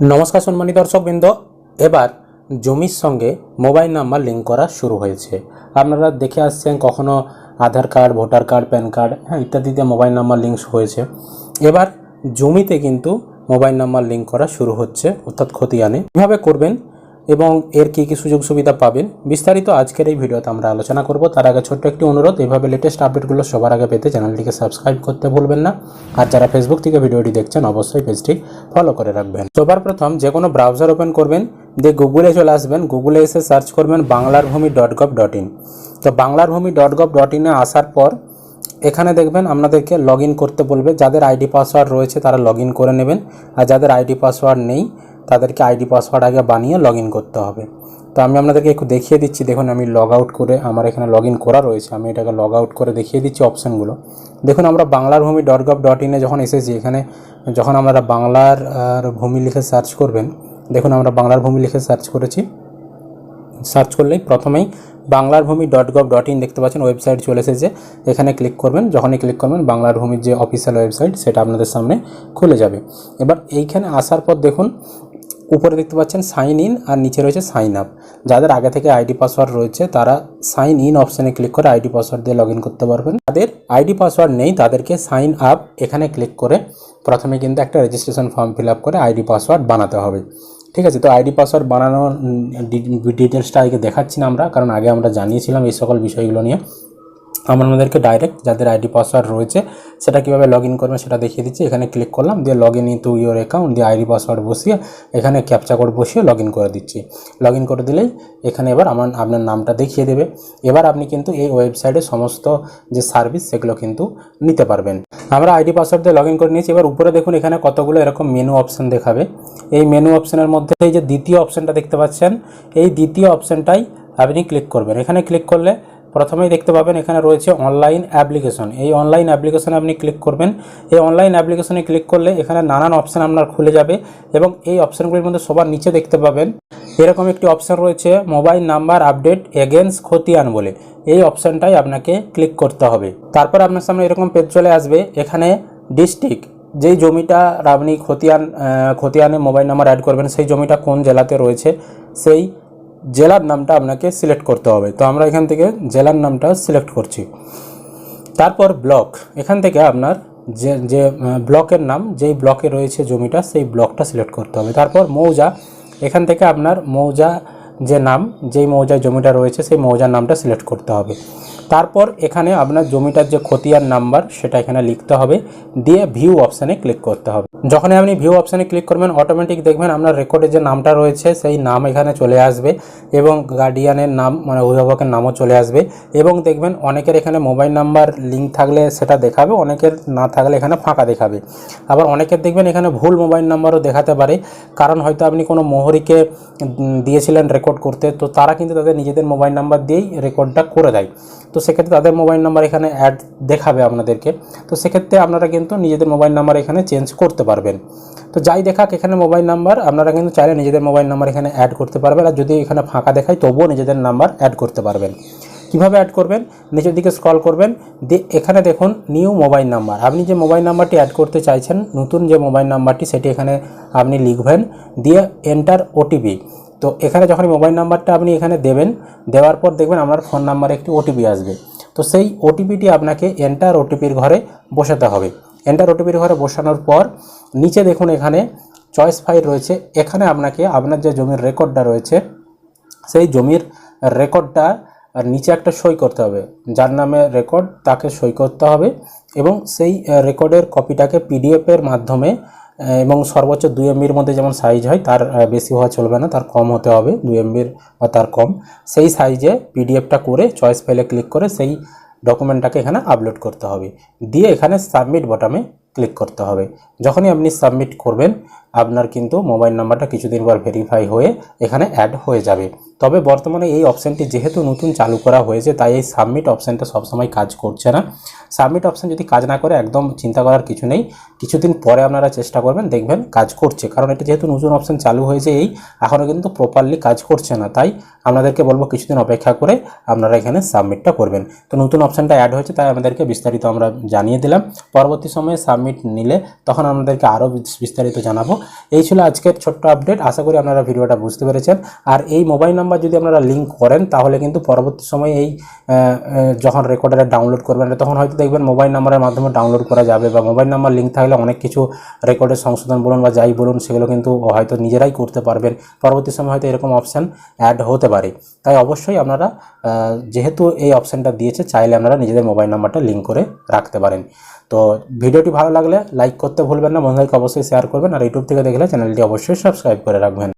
নমস্কার সম্মানী দর্শকবৃন্দ। এবার জমির সঙ্গে মোবাইল নাম্বার লিঙ্ক করা শুরু হয়েছে। আপনারা দেখে আসছেন কখনো Aadhaar card, voter card, PAN card হ্যাঁ ইত্যাদিতে মোবাইল নাম্বার লিঙ্ক হয়েছে। এবার জমিতে কিন্তু মোবাইল নাম্বার লিঙ্ক করা শুরু হচ্ছে, অর্থাৎ খতিয়ানে। কীভাবে করবেন? এবং এর কী কী সুযোগ সুবিধা পাবেন, বিস্তারিত আজকের এই ভিডিওতে আমরা আলোচনা করব। তার আগে ছোট্ট একটি অনুরোধ, এভাবে লেটেস্ট আপডেটগুলো সবার আগে পেতে চ্যানেলটিকে সাবস্ক্রাইব করতে ভুলবেন না। আর যারা ফেসবুক থেকে ভিডিওটি দেখছেন, অবশ্যই পেজটি ফলো করে রাখবেন। সবার প্রথম যে কোনো ব্রাউজার ওপেন করবেন, দিয়ে গুগলে চলে আসবেন। গুগলে এসে সার্চ করবেন বাংলার ভূমি ডট গভ ডট ইন তো বাংলার ভূমি ডট গভ ডট ইনে আসার পর এখানে দেখবেন আপনাদেরকে লগ করতে বলবে। যাদের আইডি পাসওয়ার্ড রয়েছে, তারা লগ করে নেবেন। আর যাদের আইডি পাসওয়ার্ড নেই তাদেরকে আইডি, পাসওয়ার্ড আগে বানিয়ে লগ করতে হবে। তো আমি আপনাদেরকে একটু দেখিয়ে দিচ্ছি, দেখুন আমি লগ আউট করে আমার এখানে লগ করা রয়েছে। আমি এটাকে লগ আউট করে দেখিয়ে দিচ্ছি অপশানগুলো দেখুন আমরা বাংলার ভূমি ডট গভ ডট ইনে যখন এসেছি, এখানে যখন আমরা বাংলার ভূমি লিখে সার্চ করবেন, দেখুন আমরা বাংলার ভূমি লিখে সার্চ করেছি। সার্চ করলেই প্রথমেই বাংলার ভূমি ডট গভ ডট ইন দেখতে পাচ্ছেন ওয়েবসাইট চলে এসেছে। এখানে ক্লিক করবেন, যখনই ক্লিক করবেন, বাংলার ভূমির যে অফিসিয়াল ওয়েবসাইট সেটা আপনাদের সামনে খুলে যাবে। এবার এইখানে আসার পর দেখুন উপরে দেখতে পাচ্ছেন সাইন ইন আর নিচে রয়েছে সাইন আপ। যাদের আগে থেকে আইডি পাসওয়ার্ড রয়েছে, তারা সাইন ইন অপশানে ক্লিক করে আইডি পাসওয়ার্ড দিয়ে লগ করতে পারবেন। যাদের আইডি পাসওয়ার্ড নেই, তাদেরকে সাইন আপ এখানে ক্লিক করে প্রথমে কিন্তু একটা রেজিস্ট্রেশন ফর্ম ফিল আপ করে আইডি পাসওয়ার্ড বানাতে হবে। ঠিক আছে, তো আইডি পাসওয়ার্ড বানানোর ডিটেলসটা আগে দেখাচ্ছি না আমরা, কারণ আগে আমরা জানিয়েছিলাম এই সকল বিষয়গুলো নিয়ে। আমাদেরকে ডাইরেক্ট যাদের আইডি পাসওয়ার্ড রয়েছে, সেটা কীভাবে লগ ইন করবেন সেটা দেখিয়ে দিচ্ছি। এখানে ক্লিক করলাম, দিয়ে log in to your account দিয়ে আইডি পাসওয়ার্ড বসিয়ে এখানে ক্যাপচা কোড বসিয়ে লগ ইন করে দিচ্ছি। লগ ইন করে দিলেই এখানে এবার আমার, আপনার নামটা দেখিয়ে দেবে। এবার আপনি কিন্তু এই ওয়েবসাইটে সমস্ত যে সার্ভিস সেগুলো কিন্তু নিতে পারবেন। আমরা আইডি পাসওয়ার্ড দিয়ে লগ ইন করে নিয়েছি। এবার উপরে দেখুন, এখানে কতগুলো এরকম মেনু অপশান দেখাবে। এই মেনু অপশানের মধ্যে এই যে দ্বিতীয় অপশানটা দেখতে পাচ্ছেন, এই দ্বিতীয় অপশানটাই আপনি ক্লিক করবেন। এখানে ক্লিক করলে প্রথমেই দেখতে পাবেন এখানে রয়েছে অনলাইন অ্যাপ্লিকেশন এই অনলাইন অ্যাপ্লিকেশনে আপনি ক্লিক করবেন। এই অনলাইন অ্যাপ্লিকেশনে ক্লিক করলে এখানে নানান অপশান আপনার খুলে যাবে এবং এই অপশানগুলির মধ্যে সবার নিচে দেখতে পাবেন। এরকম একটি অপশান রয়েছে মোবাইল নাম্বার আপডেট এগেন্স্ট খতিয়ান বলে। এই অপশানটাই আপনাকে ক্লিক করতে হবে। তারপর আপনার সামনে এরকম পেজ চলে আসবে। এখানে ডিস্ট্রিক্ট যেই জমিটা আপনি খতিয়ান খতিয়ানে মোবাইল নাম্বার অ্যাড করবেন, সেই জমিটা কোন জেলাতে রয়েছে, সেই জেলার নামটা আপনাকে সিলেক্ট করতে হবে। তো আমরা এখান থেকে জেলার নামটা সিলেক্ট করছি। তারপর ব্লক। এখান থেকে আপনার যে যে ব্লকের নাম, যেই ব্লকে রয়েছে জমিটা, সেই ব্লকটা সিলেক্ট করতে হবে। তারপর মৌজা। এখান থেকে আপনার মৌজা যে নাম, যেই মৌজায় জমিটা রয়েছে, সেই মৌজার নামটা সিলেক্ট করতে হবে। তারপর এখানে আপনার জমিটার যে খতিয়ান নাম্বার, সেটা এখানে লিখতে হবে। দিয়ে ভিউ অপশানে ক্লিক করতে হবে। যখনই আপনি ভিউ অপশানে ক্লিক করবেন অটোমেটিক দেখবেন আপনার রেকর্ডে যে নামটা রয়েছে, সেই নাম এখানে চলে আসবে এবং গার্ডিয়ানের নাম মানে অভিভাবকের নামও চলে আসবে এবং দেখবেন অনেকের এখানে মোবাইল নাম্বার লিঙ্ক থাকলে সেটা দেখাবে, অনেকের না থাকলে এখানে ফাঁকা দেখাবে। আবার অনেকের দেখবেন এখানে ভুল মোবাইল নাম্বারও দেখাতে পারে, কারণ হয়তো আপনি কোনো মোহরিকে দিয়েছিলেন রেকর্ড করতে, তো তারা কিন্তু তাদের নিজেদের মোবাইল নাম্বার দিয়েই রেকর্ডটা করে দেয়। তো সেক্ষেত্রে তাদের মোবাইল নাম্বার এখানে অ্যাড দেখাবে আপনাদেরকে। তো সেক্ষেত্রে আপনারা কিন্তু নিজেদের মোবাইল নাম্বার এখানে চেঞ্জ করতে পারবেন। তো যাই দেখাক এখানে মোবাইল নাম্বার আপনারা কিন্তু চাইলে নিজেদের মোবাইল নাম্বার এখানে অ্যাড করতে পারবেন। আর যদি এখানে ফাঁকা দেখায়, তবুও নিজেদের নাম্বার অ্যাড করতে পারবেন। কীভাবে অ্যাড করবেন? নিচের দিকে স্ক্রল করবেন। দিয়ে এখানে দেখুন নিউ মোবাইল নাম্বার আপনি যে মোবাইল নাম্বারটি অ্যাড করতে চাইছেন, নতুন যে মোবাইল নাম্বারটি সেটি এখানে আপনি লিখবেন। দিয়ে এন্টার ওটিপি তো এখানে যখন মোবাইল নাম্বারটা আপনি এখানে দেবেন, দেওয়ার পর দেখবেন আপনার ফোন নাম্বারে একটি ওটিপি আসবে। তো সেই ওটিপিটি আপনাকে এন্টার ওটিপির ঘরে বসাতে হবে। এন্টার ওটিপির ঘরে বসানোর পর নিচে দেখুন এখানে চয়েস ফাইল রয়েছে। এখানে আপনাকে আপনার যে জমির রেকর্ডটা রয়েছে, সেই জমির রেকর্ডটা আর নিচে একটা সই করতে হবে। যার নামে রেকর্ড তাকে সই করতে হবে এবং সেই রেকর্ডের কপিটাকে পিডিএফের মাধ্যমে এবং সর্বোচ্চ দুই এমবির মধ্যে যেমন সাইজ হয়, তার বেশি হওয়া চলবে না, তার কম হতে হবে, দুই এমবির বা তার কম। সেই সাইজে পিডিএফটা করে চয়েস ফাইলে ক্লিক করে, সেই ডকুমেন্টটাকে এখানে আপলোড করতে হবে। দিয়ে এখানে সাবমিট বটামে ক্লিক করতে হবে। যখনই আপনি সাবমিট করবেন আপনার কিন্তু মোবাইল নাম্বারটা কিছুদিন পর ভেরিফাই হয়ে এখানে অ্যাড হয়ে যাবে। তবে বর্তমানে এই অপশানটি যেহেতু নতুন চালু করা হয়েছে, তাই এই সাবমিট অপশানটা সবসময় কাজ করছে না। সাবমিট অপশান যদি কাজ না করে, একদম চিন্তা করার কিছু নেই। কিছুদিন পরে আপনারা চেষ্টা করবেন, দেখবেন কাজ করছে। কারণ এটা যেহেতু নতুন অপশান চালু হয়েছে এই এখনও কিন্তু প্রপারলি কাজ করছে না। তাই আপনাদেরকে বলব কিছুদিন অপেক্ষা করে আপনারা এখানে সাবমিটটা করবেন। তো নতুন অপশানটা অ্যাড হয়েছে, তাই আমাদেরকে বিস্তারিত আমরা জানিয়ে দিলাম। পরবর্তী সময়ে সাবমিট নিলে তখন আপনাদেরকে আরও বিস্তারিত জানাব। এই ছিল আজকের ছোট্ট আপডেট আশা করি আপনারা ভিডিওটা বুঝতে পেরেছেন। আর এই মোবাইল নাম্বার যদি আপনারা লিঙ্ক করেন, তাহলে কিন্তু পরবর্তী সময়ে এই যখন রেকর্ডারে ডাউনলোড করবেন, তখন হয়তো দেখবেন মোবাইল নাম্বারের মাধ্যমে ডাউনলোড করা যাবে বা মোবাইল নাম্বার লিঙ্ক থাকলে অনেক কিছু রেকর্ডের সংশোধন বলুন বা যাই বলুন, সেগুলো কিন্তু হয়তো নিজেরাই করতে পারবেন। পরবর্তী সময় হয়তো এরকম অপশান অ্যাড হতে পারে। তাই অবশ্যই আপনারা যেহেতু এই অপশানটা দিয়েছে, চাইলে আপনারা নিজেদের মোবাইল নাম্বারটা লিঙ্ক করে রাখতে পারেন। তো ভিডিওটি ভালো লাগলে লাইক করতে ভুলবেন না, বন্ধুদেরকে অবশ্যই শেয়ার করবেন, আর ইউটিউব থেকে দেখলে চ্যানেলটি অবশ্যই সাবস্ক্রাইব করে রাখবেন।